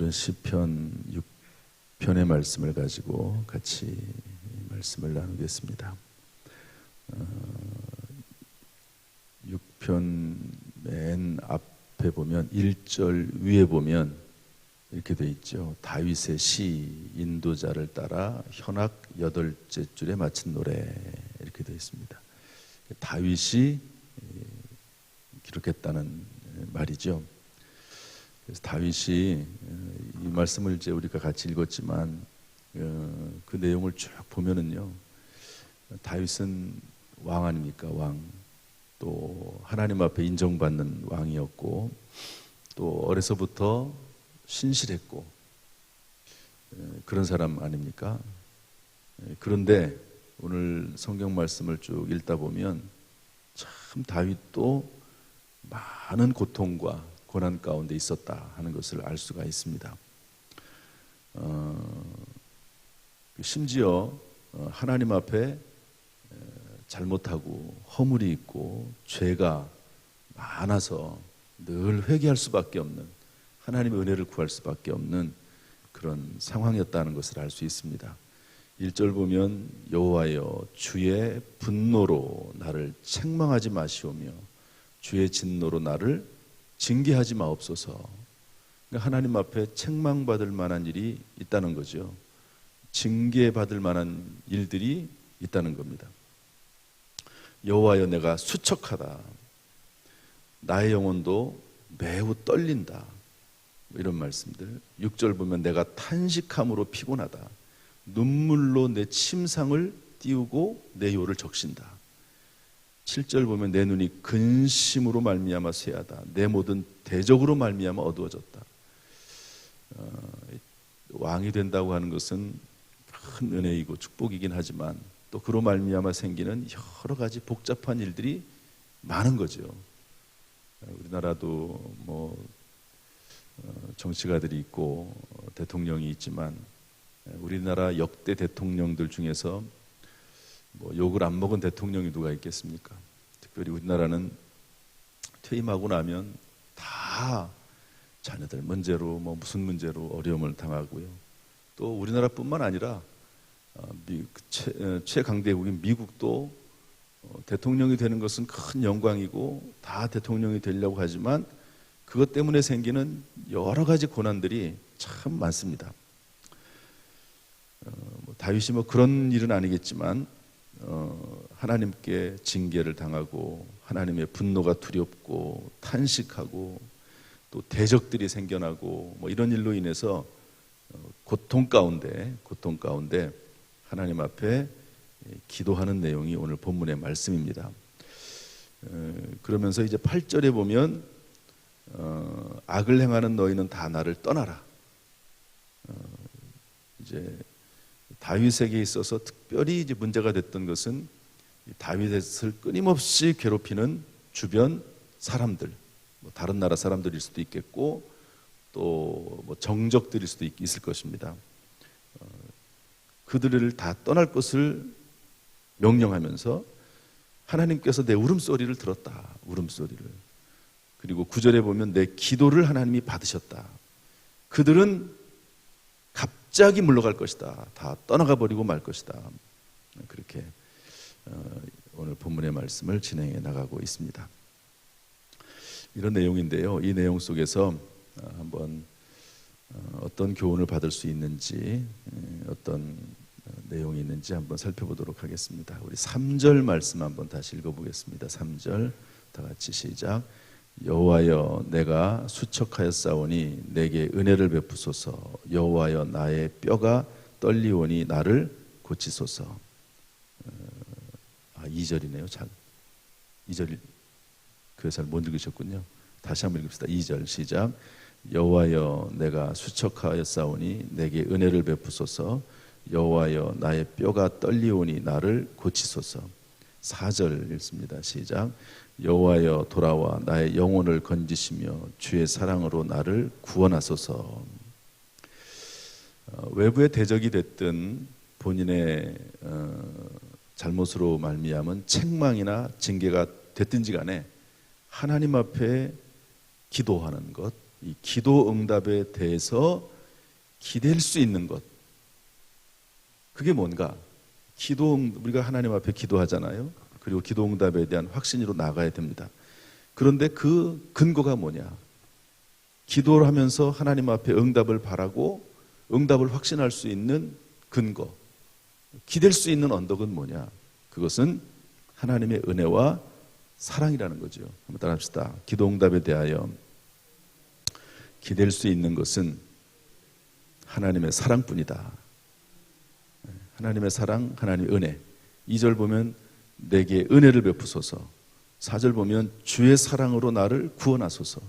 오늘은 시편 6편의 말씀을 가지고 같이 말씀을 나누겠습니다. 어, 6편 맨 앞에 보면 1절 위에 보면 이렇게 돼 있죠. 다윗의 시 인도자를 따라 현악 여덟째 줄에 마친 노래 이렇게 돼 있습니다. 다윗이 기록했다는 말이죠. 그래서 다윗이 이 말씀을 이제 우리가 같이 읽었지만 어, 그 내용을 쭉 보면은요. 다윗은 왕 아닙니까? 왕. 또 하나님 앞에 인정받는 왕이었고 또 어려서부터 신실했고 그런 사람 아닙니까? 그런데 오늘 성경 말씀을 쭉 읽다 보면 참 다윗도 많은 고통과 고난 가운데 있었다 하는 것을 알 수가 있습니다. 어, 심지어 어, 하나님 앞에 잘못하고 허물이 있고 죄가 많아서 늘 회개할 수밖에 없는 하나님의 은혜를 구할 수밖에 없는 그런 상황이었다는 것을 알 수 있습니다. 1절 보면 여호와여 주의 분노로 나를 책망하지 마시오며 주의 진노로 나를 징계하지 마옵소서. 그러니까 하나님 앞에 책망받을 만한 일이 있다는 거죠. 징계받을 만한 일들이 있다는 겁니다. 여호와여 내가 수척하다. 나의 영혼도 매우 떨린다. 뭐 이런 말씀들. 6절 보면 내가 탄식함으로 피곤하다. 눈물로 내 침상을 띄우고 내 요를 적신다. 7절 보면 내 눈이 근심으로 말미암아 쇠하다. 내 모든 대적으로 말미암아 어두워졌다. 어, 왕이 된다고 하는 것은 큰 은혜이고 축복이긴 하지만 또 그로 말미암아 생기는 여러 가지 복잡한 일들이 많은 거죠. 우리나라도 뭐 어, 정치가들이 있고 대통령이 있지만 우리나라 역대 대통령들 중에서 뭐 욕을 안 먹은 대통령이 누가 있겠습니까? 특별히 우리나라는 퇴임하고 나면 다 자녀들 문제로 뭐 무슨 문제로 어려움을 당하고요. 또 우리나라뿐만 아니라 어, 최, 어, 최강대국인 미국도 어, 대통령이 되는 것은 큰 영광이고 다 대통령이 되려고 하지만 그것 때문에 생기는 여러 가지 고난들이 참 많습니다. 뭐 다윗이 뭐 그런 일은 아니겠지만 어, 하나님께 징계를 당하고 하나님의 분노가 두렵고 탄식하고 또 대적들이 생겨나고 뭐 이런 일로 인해서 어, 고통 가운데 고통 가운데 하나님 앞에 기도하는 내용이 오늘 본문의 말씀입니다. 어, 그러면서 이제 8절에 보면 어, 악을 행하는 너희는 다 나를 떠나라. 어, 이제 다윗에게 있어서 특별히 이제 문제가 됐던 것은 다윗을 끊임없이 괴롭히는 주변 사람들, 뭐 다른 나라 사람들일 수도 있겠고 또 뭐 정적들일 수도 있, 을 것입니다. 어, 그들을 다 떠날 것을 명령하면서 하나님께서 내 울음소리를 들었다. 울음소리를. 그리고 구절에 보면 내 기도를 하나님이 받으셨다. 그들은 갑자기 물러갈 것이다. 다 떠나가 버리고 말 것이다. 그렇게 어, 오늘 본문의 말씀을 진행해 나가고 있습니다. 이런 내용인데요. 이 내용 속에서 어, 한번 어, 어떤 교훈을 받을 수 있는지 어떤 내용이 있는지 한번 살펴보도록 하겠습니다. 우리 3절 말씀 한번 다시 읽어보겠습니다. 3절 다 같이 시작. 여호와여 내가 수척하였사오니 내게 은혜를 베푸소서. 여호와여 나의 뼈가 떨리오니 나를 고치소서. 어, 아 2절이네요 잘. 2절 그잘못 읽으셨군요. 다시 한번 읽읍시다. 2절 시작. 여호와여 내가 수척하였사오니 내게 은혜를 베푸소서. 여호와여 나의 뼈가 떨리오니 나를 고치소서. 4절 읽습니다. 시작 여호와여 돌아와 나의 영혼을 건지시며 주의 사랑으로 나를 구원하소서. 어, 외부의 대적이 됐든 본인의 어, 잘못으로 말미암은 책망이나 징계가 됐든지 간에 하나님 앞에 기도하는 것, 이 기도 응답에 대해서 기댈 수 있는 것. 그게 뭔가? 기도 응- 우리가 하나님 앞에 기도하잖아요. 그리고 기도 응답에 대한 확신으로 나가야 됩니다. 그런데 그 근거가 뭐냐? 기도를 하면서 하나님 앞에 응답을 바라고 응답을 확신할 수 있는 근거. 기댈 수 있는 언덕은 뭐냐? 그것은 하나님의 은혜와 사랑이라는 거죠. 한번 따라합시다. 기도 응답에 대하여 기댈 수 있는 것은 하나님의 사랑뿐이다. 네, 하나님의 사랑, 하나님의 은혜. 2절 보면 내게 은혜를 베푸소서. 4절 보면 주의 사랑으로 나를 구원하소서.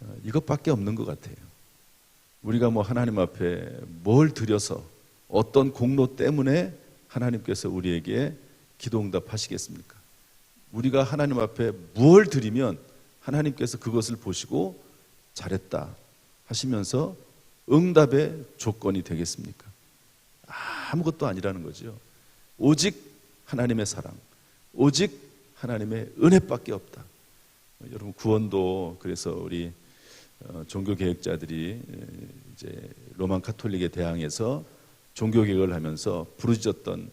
어, 이것밖에 없는 것 같아요. 우리가 뭐 하나님 앞에 뭘 드려서 어떤 공로 때문에 하나님께서 우리에게 기도 응답 하시겠습니까? 우리가 하나님 앞에 무엇을 드리면 하나님께서 그것을 보시고 잘했다 하시면서 응답의 조건이 되겠습니까? 아무것도 아니라는 거죠. 오직 하나님의 사랑, 오직 하나님의 은혜밖에 없다. 여러분 구원도 그래서 우리 어, 종교 개혁자들이 이제 로만 카톨릭에 대항해서 종교 개혁을 하면서 부르짖었던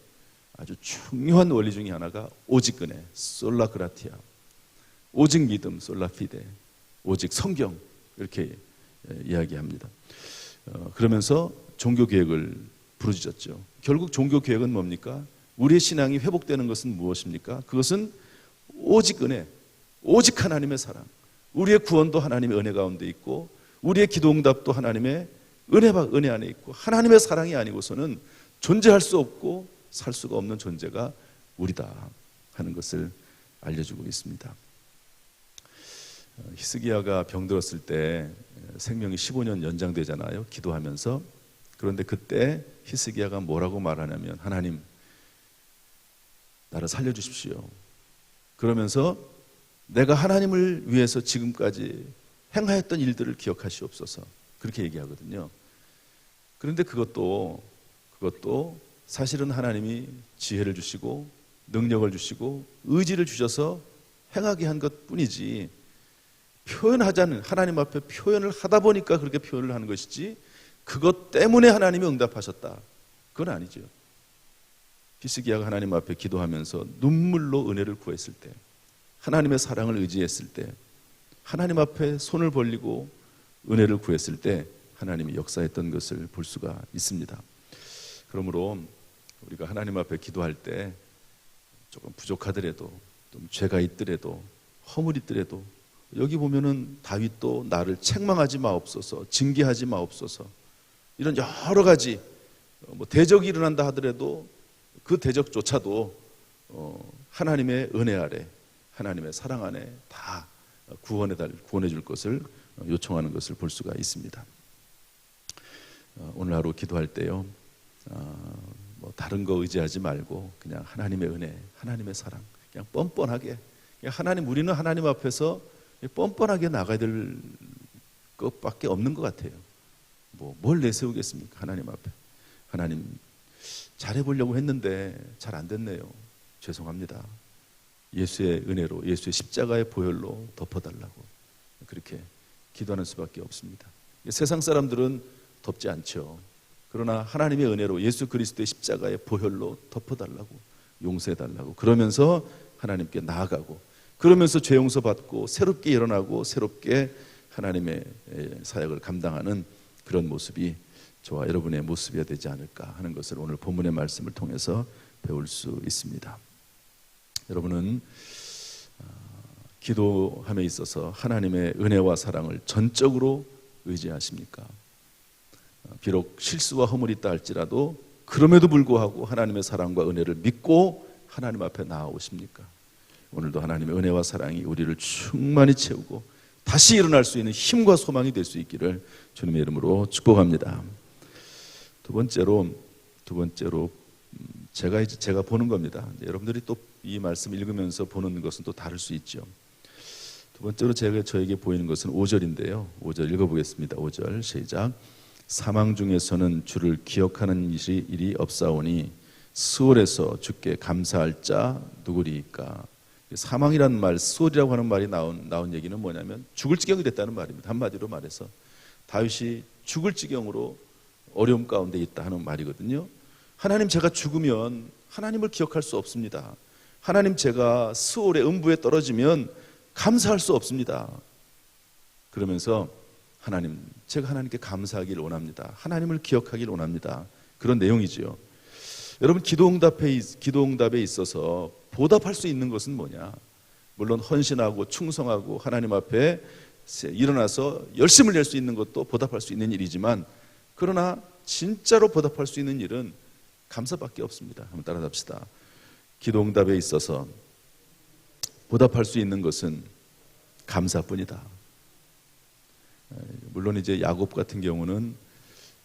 아주 중요한 원리 중에 하나가 오직 은혜, 솔라 그라티아. 오직 믿음, 솔라 피데. 오직 성경 이렇게 이야기합니다. 어, 그러면서 종교 개혁을 부르짖었죠. 결국 종교 개혁은 뭡니까? 우리의 신앙이 회복되는 것은 무엇입니까? 그것은 오직 은혜, 오직 하나님의 사랑. 우리의 구원도 하나님의 은혜 가운데 있고 우리의 기도 응답도 하나님의 은혜가 은혜 안에 있고 하나님의 사랑이 아니고서는 존재할 수 없고 살 수가 없는 존재가 우리다 하는 것을 알려주고 있습니다. 어, 히스기야가 병들었을 때 생명이 15년 연장되잖아요. 기도하면서 그런데 그때 히스기야가 뭐라고 말하냐면 하나님 나를 살려주십시오. 그러면서 내가 하나님을 위해서 지금까지 행하였던 일들을 기억하시옵소서. 그렇게 얘기하거든요. 그런데 그것도 그것도 사실은 하나님이 지혜를 주시고 능력을 주시고 의지를 주셔서 행하게 한 것 뿐이지 표현하자는 하나님 앞에 표현을 하다 보니까 그렇게 표현을 하는 것이지 그것 때문에 하나님이 응답하셨다. 그건 아니죠. 히스기야가 하나님 앞에 기도하면서 눈물로 은혜를 구했을 때 하나님의 사랑을 의지했을 때 하나님 앞에 손을 벌리고 은혜를 구했을 때 하나님이 역사했던 것을 볼 수가 있습니다. 그러므로 우리가 하나님 앞에 기도할 때 조금 부족하더라도 좀 죄가 있더라도 허물 있더라도 여기 보면은 다윗도 나를 책망하지 마옵소서 징계하지 마옵소서 이런 여러 가지 뭐 대적이 일어난다 하더라도 그 대적조차도 어, 하나님의 은혜 아래 하나님의 사랑 안에 다 구원해 달 구원해 줄 것을 요청하는 것을 볼 수가 있습니다. 어, 오늘 하루 기도할 때요. 어, 뭐 다른 거 의지하지 말고 그냥 하나님의 은혜, 하나님의 사랑, 그냥 뻔뻔하게 그냥 하나님 우리는 하나님 앞에서 뻔뻔하게 나가야 될 것밖에 없는 것 같아요. 뭐 뭘 내세우겠습니까? 하나님 앞에 하나님 잘해 보려고 했는데 잘 안 됐네요. 죄송합니다. 예수의 은혜로 예수의 십자가의 보혈로 덮어달라고 그렇게 기도하는 수밖에 없습니다. 세상 사람들은 덮지 않죠. 그러나 하나님의 은혜로 예수 그리스도의 십자가의 보혈로 덮어달라고 용서해달라고 그러면서 하나님께 나아가고 그러면서 죄 용서 받고 새롭게 일어나고 새롭게 하나님의 사역을 감당하는 그런 모습이 저와 여러분의 모습이어야 되지 않을까 하는 것을 오늘 본문의 말씀을 통해서 배울 수 있습니다. 여러분은 어, 기도함에 있어서 하나님의 은혜와 사랑을 전적으로 의지하십니까? 어, 비록 실수와 허물이 있다 할지라도 그럼에도 불구하고 하나님의 사랑과 은혜를 믿고 하나님 앞에 나아오십니까? 오늘도 하나님의 은혜와 사랑이 우리를 충만히 채우고 다시 일어날 수 있는 힘과 소망이 될 수 있기를 주님의 이름으로 축복합니다. 두 번째로 두 번째로 음, 제가 이제 제가 보는 겁니다. 여러분들이 또 이 말씀 읽으면서 보는 것은 또 다를 수 있죠. 두 번째로 제가 저에게 보이는 것은 5절인데요. 5절 읽어보겠습니다. 5절 시작. 사망 중에서는 주를 기억하는 일이, 일이 없사오니 수월에서 주께 감사할 자 누구리이까. 사망이라는 말, 수월이라고 하는 말이 나온 나온 얘기는 뭐냐면 죽을 지경이 됐다는 말입니다. 한마디로 말해서 다윗이 죽을 지경으로 어려움 가운데 있다 하는 말이거든요. 하나님 제가 죽으면 하나님을 기억할 수 없습니다. 하나님 제가 수월의 음부에 떨어지면 감사할 수 없습니다. 그러면서 하나님 제가 하나님께 감사하길 원합니다. 하나님을 기억하길 원합니다. 그런 내용이지요. 여러분 기도응답에 기도응답에 있어서 보답할 수 있는 것은 뭐냐? 물론 헌신하고 충성하고 하나님 앞에 일어나서 열심을 낼 수 있는 것도 보답할 수 있는 일이지만 그러나 진짜로 보답할 수 있는 일은 감사밖에 없습니다. 한번 따라잡시다. 기도응답에 있어서 보답할 수 있는 것은 감사뿐이다. 물론 이제 야곱 같은 경우는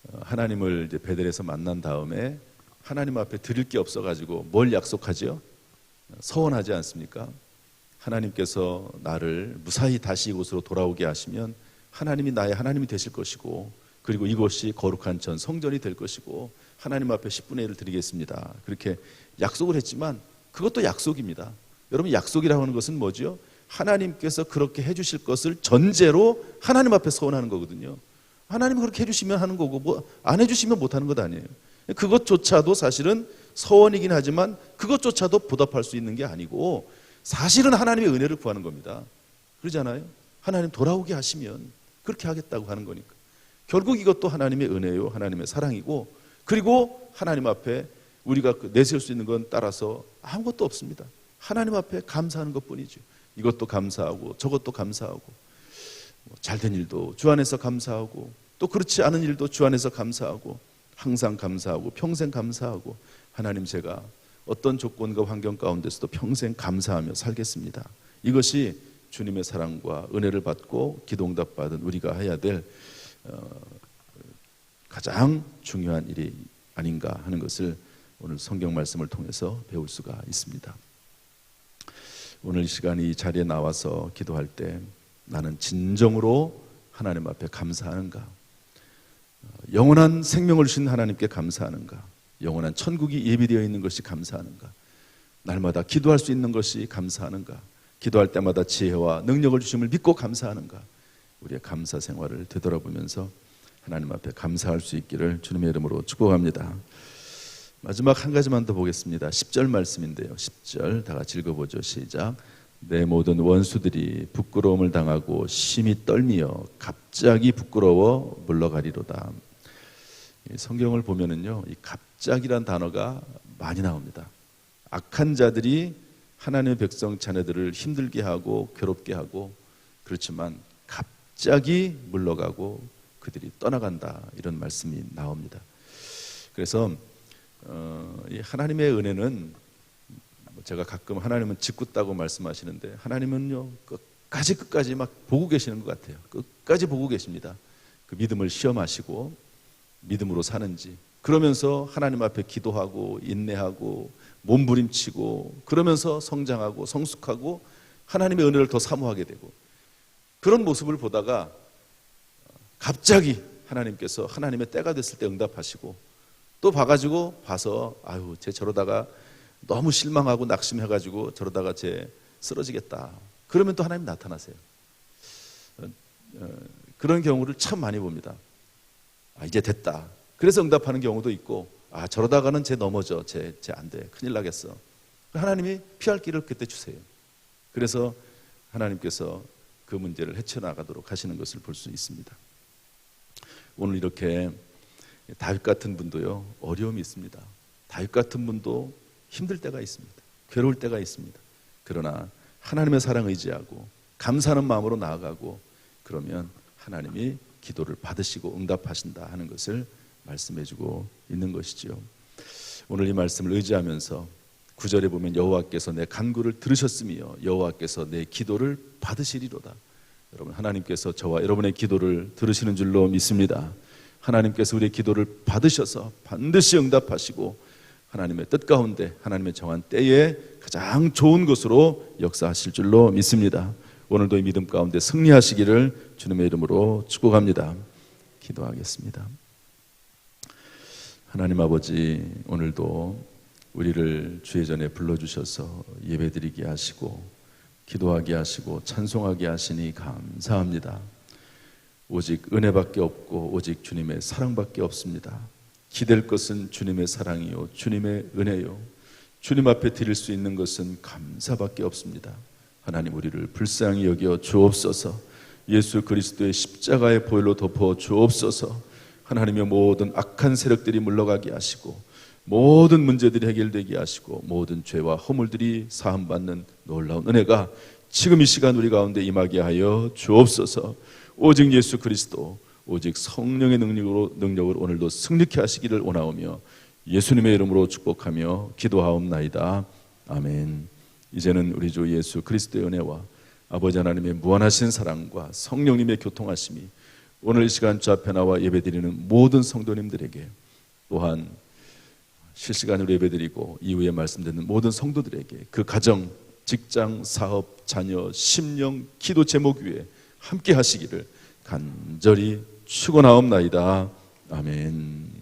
어, 하나님을 이제 베델에서 만난 다음에 하나님 앞에 드릴 게 없어가지고 뭘 약속하지요? 서원하지 않습니까? 하나님께서 나를 무사히 다시 이곳으로 돌아오게 하시면 하나님이 나의 하나님이 되실 것이고 그리고 이곳이 거룩한 전 성전이 될 것이고 하나님 앞에 10분의 1을 드리겠습니다. 그렇게 약속을 했지만 그것도 약속입니다. 여러분 약속이라고 하는 것은 뭐지요? 하나님께서 그렇게 해주실 것을 전제로 하나님 앞에 서원하는 거거든요. 하나님이 그렇게 해주시면 하는 거고 뭐 안 해주시면 못하는 것 아니에요. 그것조차도 사실은 서원이긴 하지만 그것조차도 보답할 수 있는 게 아니고 사실은 하나님의 은혜를 구하는 겁니다. 그러잖아요. 하나님 돌아오게 하시면 그렇게 하겠다고 하는 거니까. 결국 이것도 하나님의 은혜요, 하나님의 사랑이고 그리고 하나님 앞에 우리가 그 내세울 수 있는 건 따라서 아무것도 없습니다. 하나님 앞에 감사하는 것 뿐이죠. 이것도 감사하고 저것도 감사하고 뭐 잘된 일도 주 안에서 감사하고 또 그렇지 않은 일도 주 안에서 감사하고 항상 감사하고 평생 감사하고 하나님 제가 어떤 조건과 환경 가운데서도 평생 감사하며 살겠습니다. 이것이 주님의 사랑과 은혜를 받고 기도응답 받은 우리가 해야 될 어, 가장 중요한 일이 아닌가 하는 것을 오늘 성경 말씀을 통해서 배울 수가 있습니다. 오늘 이 시간에 이 자리에 나와서 기도할 때 나는 진정으로 하나님 앞에 감사하는가? 영원한 생명을 주신 하나님께 감사하는가? 영원한 천국이 예비되어 있는 것이 감사하는가? 날마다 기도할 수 있는 것이 감사하는가? 기도할 때마다 지혜와 능력을 주심을 믿고 감사하는가? 우리의 감사 생활을 되돌아보면서 하나님 앞에 감사할 수 있기를 주님의 이름으로 축복합니다. 마지막 한 가지만 더 보겠습니다. 10절 말씀인데요. 10절 다 같이 읽어보죠. 시작. 내 모든 원수들이 부끄러움을 당하고 심히 떨미어 갑자기 부끄러워 물러가리로다. 성경을 보면은요, 이 갑자기란 단어가 많이 나옵니다. 악한 자들이 하나님의 백성 자녀들을 힘들게 하고 괴롭게 하고 그렇지만 갑자기 물러가고 그들이 떠나간다 이런 말씀이 나옵니다. 그래서 어, 이 하나님의 은혜는 제가 가끔 하나님은 짓궂다고 말씀하시는데 하나님은요 끝까지 끝까지 막 보고 계시는 것 같아요. 끝까지 보고 계십니다. 그 믿음을 시험하시고 믿음으로 사는지 그러면서 하나님 앞에 기도하고 인내하고 몸부림치고 그러면서 성장하고 성숙하고 하나님의 은혜를 더 사모하게 되고 그런 모습을 보다가 갑자기 하나님께서 하나님의 때가 됐을 때 응답하시고 또 봐가지고 봐서 아유 쟤 저러다가 너무 실망하고 낙심해가지고 저러다가 쟤 쓰러지겠다. 그러면 또 하나님 나타나세요. 어, 어, 그런 경우를 참 많이 봅니다. 아, 이제 됐다. 그래서 응답하는 경우도 있고, 아, 저러다가는 쟤 넘어져. 쟤, 쟤안 돼. 큰일 나겠어. 하나님이 피할 길을 그때 주세요. 그래서 하나님께서 그 문제를 헤쳐나가도록 하시는 것을 볼 수 있습니다. 오늘 이렇게 다윗 같은 분도요, 어려움이 있습니다. 다윗 같은 분도 힘들 때가 있습니다. 괴로울 때가 있습니다. 그러나 하나님의 사랑 의지하고 감사하는 마음으로 나아가고 그러면 하나님이 기도를 받으시고 응답하신다 하는 것을 말씀해 주고 있는 것이지요. 오늘 이 말씀을 의지하면서 구절에 보면 여호와께서 내 간구를 들으셨으며 여호와께서 내 기도를 받으시리로다. 여러분 하나님께서 저와 여러분의 기도를 들으시는 줄로 믿습니다. 하나님께서 우리의 기도를 받으셔서 반드시 응답하시고 하나님의 뜻 가운데 하나님의 정한 때에 가장 좋은 것으로 역사하실 줄로 믿습니다. 오늘도 이 믿음 가운데 승리하시기를 주님의 이름으로 축복합니다. 기도하겠습니다. 하나님 아버지 오늘도 우리를 주의 전에 불러주셔서 예배드리게 하시고 기도하게 하시고 찬송하게 하시니 감사합니다. 오직 은혜밖에 없고 오직 주님의 사랑밖에 없습니다. 기댈 것은 주님의 사랑이요 주님의 은혜요 주님 앞에 드릴 수 있는 것은 감사밖에 없습니다. 하나님 우리를 불쌍히 여겨 주옵소서. 예수 그리스도의 십자가의 보혈로 덮어 주옵소서. 하나님의 모든 악한 세력들이 물러가게 하시고 모든 문제들이 해결되게 하시고 모든 죄와 허물들이 사함받는 놀라운 은혜가 지금 이 시간 우리 가운데 임하게 하여 주옵소서. 오직 예수 그리스도 오직 성령의 능력으로 능력을 오늘도 승리케 하시기를 원하오며 예수님의 이름으로 축복하며 기도하옵나이다. 아멘. 이제는 우리 주 예수 그리스도의 은혜와 아버지 하나님의 무한하신 사랑과 성령님의 교통하심이 오늘 이 시간 주 앞에 나와 예배드리는 모든 성도님들에게 또한 실시간으로 예배드리고 이후에 말씀 듣는 모든 성도들에게 그 가정, 직장, 사업, 자녀, 심령, 기도 제목 위에 함께 하시기를 간절히 축원하옵나이다. 아멘.